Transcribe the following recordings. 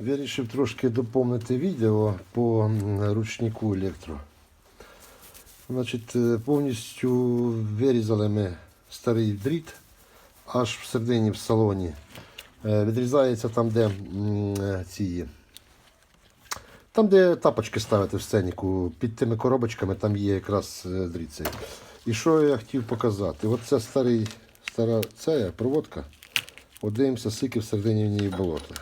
Вирішив трошки доповнити відео по ручнику електро. Значить, е, повністю вирізали ми старий дріт аж всередині в салоні. Е, Відрізається там, де е, ці. Там, де тапочки ставити в сценіку, під тими коробочками там є якраз дріт цей. І що я хотів показати? От це старий, стара ця проводка. От дивимося, скільки всередині в ній болота.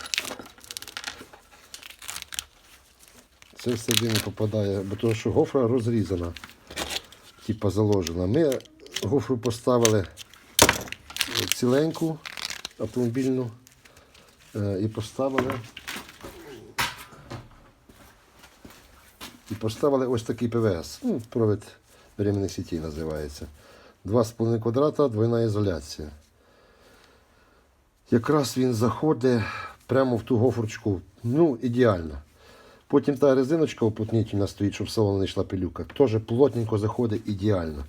Це все всередині попадає, бо тому що гофра розрізана, типа заложена. Ми гофру поставили ціленьку автомобільну е, і поставили. І поставили ось такий ПВС. Ну, провід беременних сітей називається. 2,5 квадрата, двойна ізоляція. Якраз він заходить прямо в ту гофрочку. Ну, ідеально. Потім та резиночка уплотнительна стоїть, щоб в салон не йшла пилюка. Теж плотненько заходить ідеально.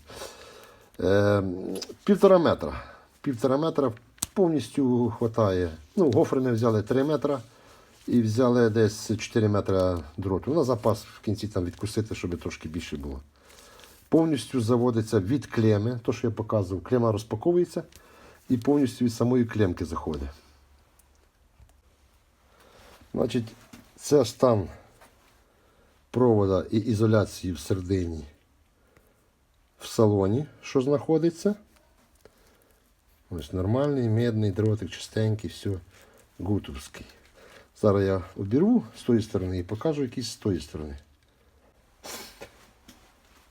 Е, півтора метра. Півтора метра повністю вистачає. Ну, гофри ми взяли 3 метра і взяли десь 4 метра дроту. На запас в кінці там відкусити, щоб трошки більше було. Повністю заводиться від клеми, то що я показував, клема розпаковується і повністю від самої клемки заходить. Значить, це стан провода і ізоляції всередині в салоні, що знаходиться. Ось нормальний, медний дротик, чистенький, все гутовський. Зараз я обірву з тої сторони і покажу якийсь з тої сторони.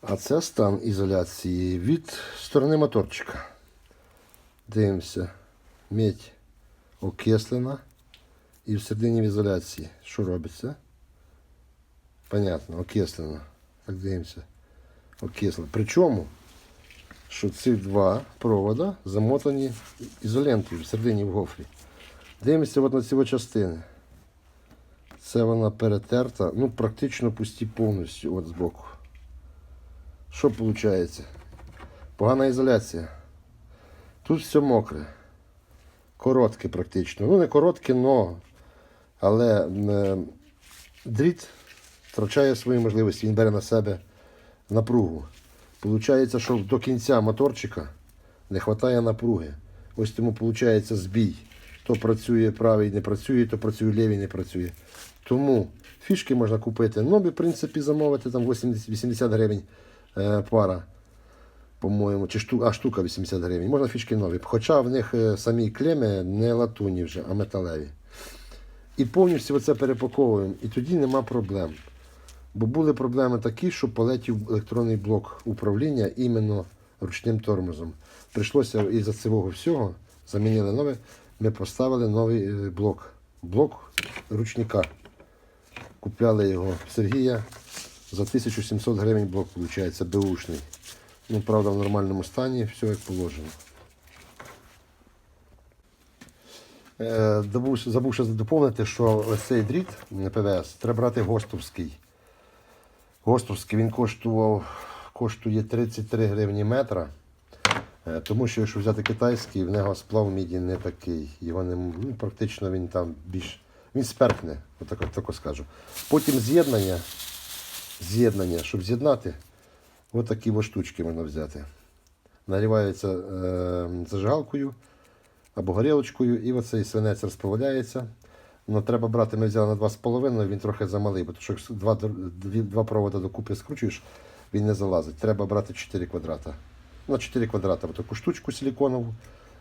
А це стан ізоляції від сторони моторчика. Дивимося. Медь окислена. І всередині в ізоляції. Що робиться? Понятно, окислено. Так дивимося. Окислено. Причому, що ці два провода замотані ізолентою всередині в гофрі. Дивимося от на ці частини. Це вона перетерта, ну практично пусті повністю от збоку. Що виходить? Погана ізоляція. Тут все мокре. Коротке практично. Ну, не коротке, но, але е, дріт втрачає свої можливості, він бере на себе напругу. Получається, що до кінця моторчика не вистачає напруги. Ось тому виходить збій. То працює правий, не працює, то працює лівий, не працює. Тому фішки можна купити. Нові, в принципі, замовити там 80, 80 гривень е, пара. По-моєму, чи штука, а штука 80 гривень. Можна фішки нові. Хоча в них е, самі клеми не латунні вже, а металеві. І повністю оце перепаковуємо. І тоді нема проблем. Бо були проблеми такі, що полетів електронний блок управління іменно ручним тормозом. Прийшлося із-за цього всього замінили нове. Ми поставили новий е, блок. Блок ручника. Купляли його Сергія за 1700 гривень блок, виходить, беушний. Ну, правда, в нормальному стані, все як положено. Е, забув, ще доповнити, що цей дріт ПВС треба брати гостовський. Гостовський він коштував, коштує 33 гривні метра. Е, Тому що якщо взяти китайський, в нього сплав міді не такий. Його не, ну, практично він там більш. Він сперкне, отак, отако скажу. Потім з'єднання, з'єднання, щоб з'єднати, отакі ось штучки можна взяти. Наливаються е, зажигалкою або горілочкою, і оцей свинець розплавляється. Ну, треба брати, ми взяли на 2,5, він трохи замалий, бо якщо два, два проводи докупи скручуєш, він не залазить. Треба брати 4 квадрата. На 4 квадрата таку штучку силіконову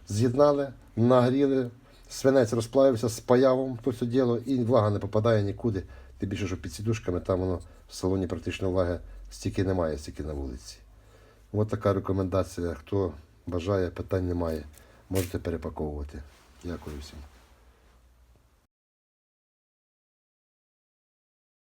з'єднали, нагріли, свинець розплавився з паявом, то все діло, і влага не попадає нікуди. Тим більше, що під сідушками там воно в салоні практично влаги стільки немає, стільки на вулиці. Ось така рекомендація. Хто бажає, питань немає. Можете перепаковувати. Дякую всім.